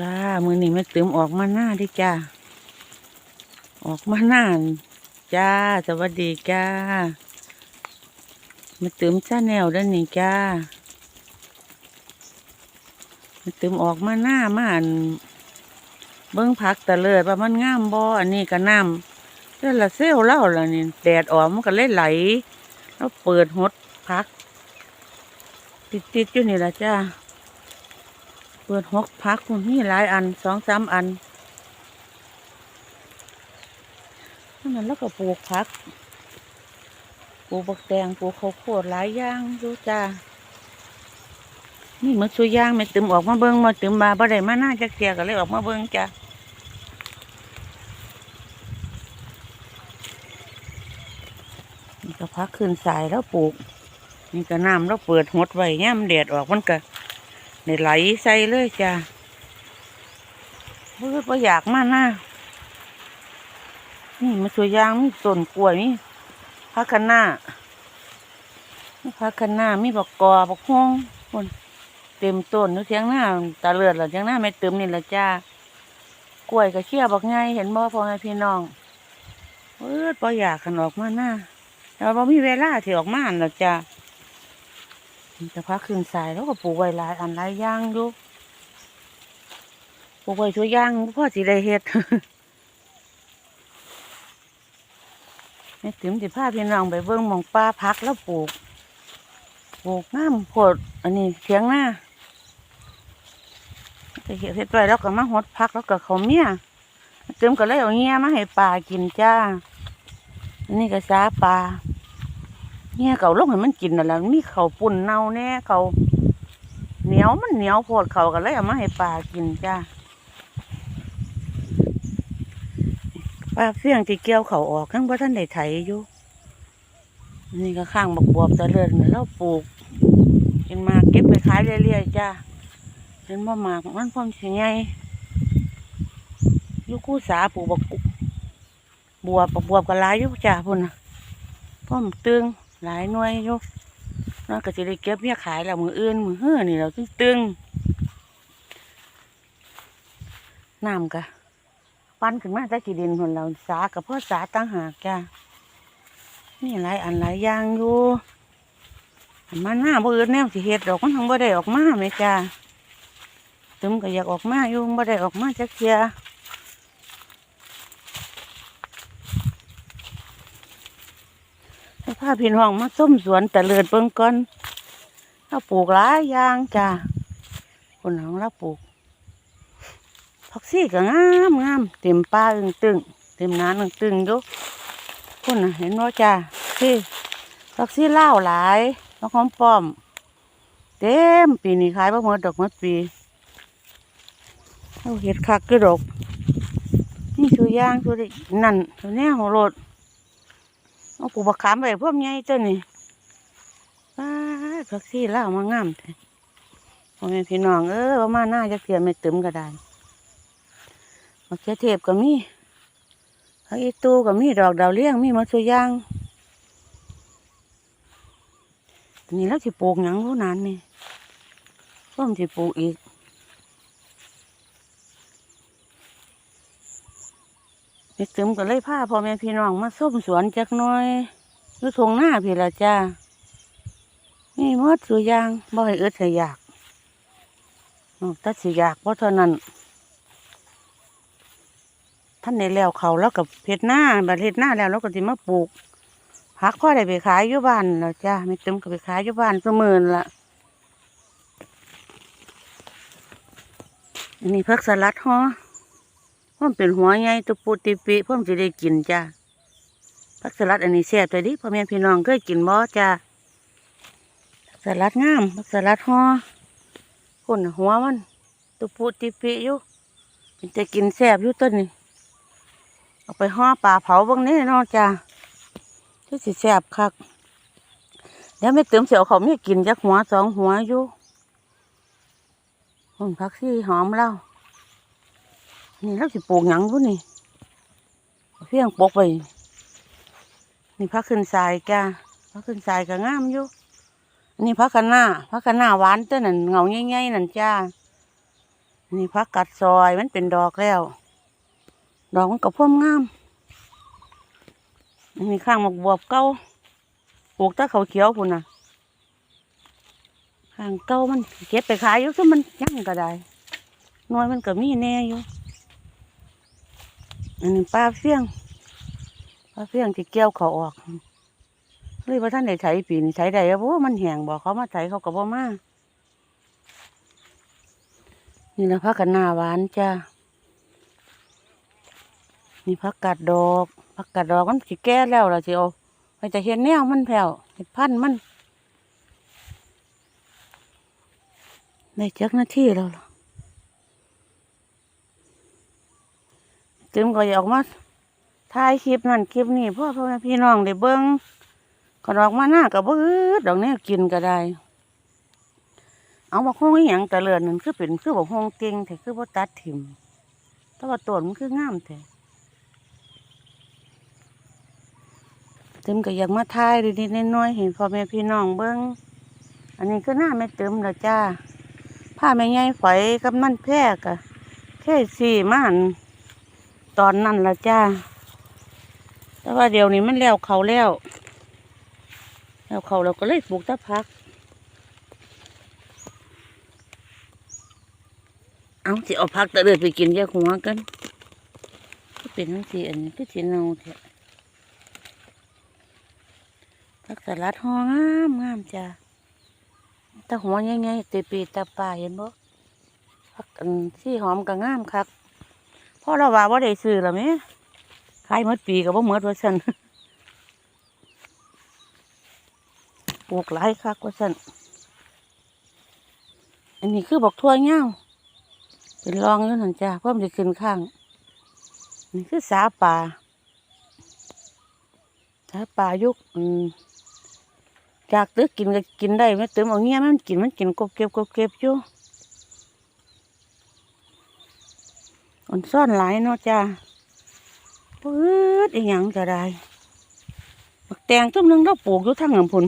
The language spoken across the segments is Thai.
จ้า มือนี้แม่ติ๋มออกมาหน้าดิจ้า ออกมาหน้าจ้า สวัสดีจ้าแม่ติ๋มชาแนวด้านนี้จ้าแม่ติ๋มออกมาหน้ามาอันเบิ้งผักตะเลิดว่ามันงามบ่อันนี้ก็น้ำเรื่ละเซลเล่าละนี่แดดออกมันก็เลยไหล แล้วเปิดหดพัก ติดๆอยู่นี่ละจ้า เปิดหกพักคุณนี่หลายอันสองสามอันนั่นแล้วก็ปลูกผักปลูกบักแตงปลูกข้าวโพดหลายอย่างดูจ้านี่มันช่วยย่างไม่ตึมออกมาเบิ้งมาตึมมาบ่ได้มาหน้าจักเสียก็เลยออกมาเบิ้งจ้านี่ก็พักขึ้นสายแล้วปลูก นี่ก็น้ำแล้วเปิดหดไว้ย่มแดดออกมันก็ นไหลใส่เลยจ้ะเพื่ออยากมาหน้านี่มาสวยยางมีต้นกล้วยมีพักกันหน้ามีพักกันหน้ามีบักกอบักฮวงคนเต็มต้นนึกเทียงหน้าตาเลือดหรอเทียงหน้าไม่เติมนี่ละจ้ากล้วยก็เชี่ยบักไงเห็นบ่พ่อแม่พี่น้องเออพออยากกันออกมาหน้าแต่ว่ามีเวลาที่ออกมาหรอกจ้า จะพักขึ้นสายแล้วก็ปลูกไว้หลายอันหลายย่างอยู่ปลูกไว้ช่วยย่างพ่อสิได้เฮ็ดแม่ติ๋มสิพาพี่น้องไปเบิ่งมองป้าพักแล้วปลูก ปลูกน้ำโพดอันนี้เทียงหน้าไปเฮ็ดเฮ็ดไว้แล้วก็มาหดพักแล้วก็เขาเมียแม่ติ๋มก็เลยเอาเงี้ยมาให้ปลากินจ้า อันนี้ก็สาปลา เนี่ยเขาลงให้มันกินนั่นแหละมันมีเขาปุ่นเน่าแน่เขาเหนียวมันเหนียวโพดเขากันเลยเอามาให้ปลากินจ้าปลาเฟี้ยงที่เกี่ยวเขาออกข้างบ่ท่านได้ไถอยู่นี่ก็ข้างบักบวบตะเลินแล้วปลูกกินมาเก็บไปขายเรื่อยๆจ้าเป็นบ่หมากมันพร้อมสิไงลูกคู่สาปลูกบักบวบบักบวบก็หลายอยู่จ้าพุ่นน่ะพร้อมตึง หลายหน่วยอยู่นอกก็จะได้เก็บเมียขายแล้วมืออื่นมือเฮือนี่เราตึงตึงๆน้ำกะปั้นขึ้นมาจากกี่ดินคนเราสากับพ่อสาตั้งหากจ้านี่หลายอันหลายอย่างอยู่ันมาหน้าบ่อื่นแนวสิเฮ็ดดอกมันทั้งบ่ได้ออกมาแม่จ้าตึมก็อยากออกมาอยู่บ่ได้ออกมาจักเทีย ให้พาพี่น้องมาส้มสวนแต่เลือดเบิ่งก่อนเราปลูกหลายอย่างจ้าคนของเราปลูกผักซี่ก็งามงามเต็มป่าอึงตึงเต็มนาอึงตึงอยู่คนเห็นว่าจ้าที่ผักซี่เล่าหลายผักหอมป้อม เต็มปีนี้ขายบ่หมดดอกมดปีเอาเห็ดคักกระดกนี่ตัวอย่างตัวนั่นตัวนี้ของรถ เอาปูบักขามไปพวกใหญ่เจ้านี่ป้าดผักซี่ล่ามางามแท้พ่อแม่พี่น้องเออว่ามาหน้าจะเสียไม่ตึมก็ได้มะเขือเทศก็มีผักอีตูก็มีดอกดาวเลี้ยงมีมะสุยางนี่แล้วสิปลูกหยังรู้นานนี่พ่อมนสิปลูกอีก แม่ตึมก็เลยพาพ่อแม่พี่น้องมาส้มสวนจักน่อยอยู่ทงหน้าพี่ละจ้านี่มดสุอยางบ่ให้อึดให้อยากนอกจากสิอยากเพราะเท่านั้นท่านในแล้วเขาแล้วกับเพชรหน้าบัดเฮ็ดหน้าแล้วเราก็สิมาปลูกผักพ่อได้ไปขายอยู่บ้านแล้วจ้าแม่ตึมก็ไปขายอยู่บ้านเสมอนั่นละอันนี้ผักสลัดฮอ พ่อมเป็นหัวใหญ่ตุปูติปิพ่อมจะได้กินจ้าผักสลัดอันนี้แซ่บเลยดิพ่อแม่พี่น้องเคยกินบ่จ้าผักสลัดงามผักสลัดห่อคนหัวมันตุปูติปิอยู่มันจะกินแซ่บอยู่ต้นนี้เอาไปห่อปลาเผาบ้างนี้เนาะจ้าที่สิแซ่บคักเดี๋ยวไม่เติมเสียวเขาไม่กินจักหัวสองหัวอยู่คนผักชีหอมเล่า นี่เราสิปลูกหยังพุ่นนี่เพียงปลูกไปนี่พักขึ้นทรายจ้าพักขึ้นทรายก็งามอยู่อันนี่พักกันหน้าพักกันหน้าหวานเต้นนั่นเงาใหญ่ๆนั่นจ้า นี่พักกัดซอยมันเป็นดอกแล้ว ดอกมันก็พ่วมงามนนี้ข้างหมกบวบเก้าปลูกตะเขาเขียวพุ่นน่ะข้างเก้ามันเก็บไปขายอยู่ซึ่งมันยั่งก็ได้หน้อยมันก็มีแน่อยู่ อันนี้ปลาเฟี้ยงปลาเฟี้ยงที่เกี่ยวเขาออกเลยว่าท่านได้ใช้ปีนใช้ได้แล้วบ่มันแห้งบอกเขามาใช้เขาก็บ่มานี่นะพักกันหน้าหวานจ้านี่พักกาดดอกพักกาดดอกมันสิแก่แล้วล่ะสิเอาไปจะเห็นแนวมันแผ่วเห็ดพันมันได้จักหน้าที่แล้วล่ะ ถึงก็อยากมาถ่ายคลิปนั่นคลิปนี้พ่อพ่อแม่พี่น้องได้เบิ้งก็ดอกมาหน้ากับเบิ้อดอกแนวกินก็ได้ เอาบักฮงอีหย่างตะเลินนั่นคือเป็นคือบักฮงเก่งแต่คือบ่ตัดถิ่มแต่ว่าต้นมันคืองามแต่เติมก็อยากมาทายนิดๆน้อยๆเห็นพ่อแม่พี่น้องเบิ่งอันนี้ก็หน้าแม่เติมแล้วจ้าผ้าแม่ใหญ่ฝอยกับนั่นแพร่กะแค่สี่มาน ตอนนั้นละจ้า แต่ว่าเดี๋ยวนี้มันแล้วเขาแล้ว แล้วเขาเราก็เลยปลูกตะพัก เอาสิเอาพักตะเลิดไปกินแยาหัวกันก็เป็นทั้งสี่อันนี้ก็สีเนาเถอะพักสลัดหองามงามจ้ะแตะหัวใหญ่ๆตีปีตาปลาเห็นบ่พักอันที่หอมก็งามคัก พราะเราว่าว่าได้ซื้อแล้วแหมขายหมดปีก็บ่หมดว่าซั่นปลูกหลายคักว่าซั่นอันนี้คือบอกทั่วเงาเป็นรองอยู่นั่นจ้าเพิ่มจะขึ้นข้าง นี่คือสาป่าสาป่ายุกอืมจากตึกกินก็กินได้ไหมเติมเอาเงี้ยมันกินมันกินกบเก็บกบเก็บอยู่ อ่อนซ่อนหลายเนาะจ้าปื๊ดอีหยังจะได้บักแตงต้นนึงเราปลูกอยู่ทางลำพุน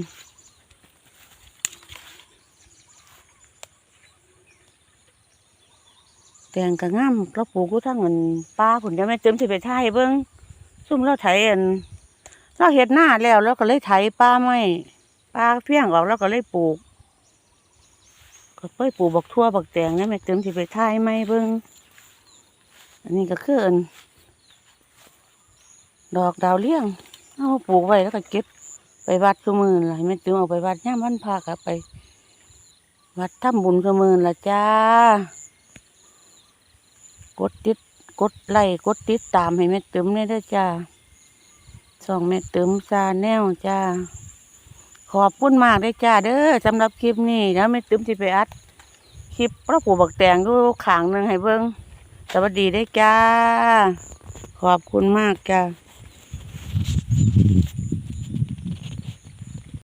แตงก็งามเราปลูกอยู่ทั้งเงินป้าผุนจะไม่เติมที่ไปไทยเบิ้งซุ่มเราไถอันเราเห็ดหน้าแล้วเราก็เลยไถป้าไม่ป้าเพี้ยงออกเราก็เลยปลูกก็ไปปลูกบักทั่วบักแตงเนี่ยแม่เติมที่ไปไทยไม่เบิ้ง อันนี้ก็คืออันดอกดาวเลี้ยงเอาปลูกไว้แล้วก็เก็บไปวัดสมือละแม่เติมเอาไปวัดย่ามันพากลับไป วัดทำบุญสมือละจ้ากดติดกดไลค์กดติดตามให้แม่เติมได้ด้วยจ้าส่องแม่เติมซาแนวจ้าขอบคุณมากเลยจ้าเด้อสำหรับคลิปนี้แล้วแม่เติมที่ไปอัด คลิปพระผูบักแตงดูขางหนึ่งให้เบิ้ง สวัสดีได้จ้า ขอบคุณมากจ้า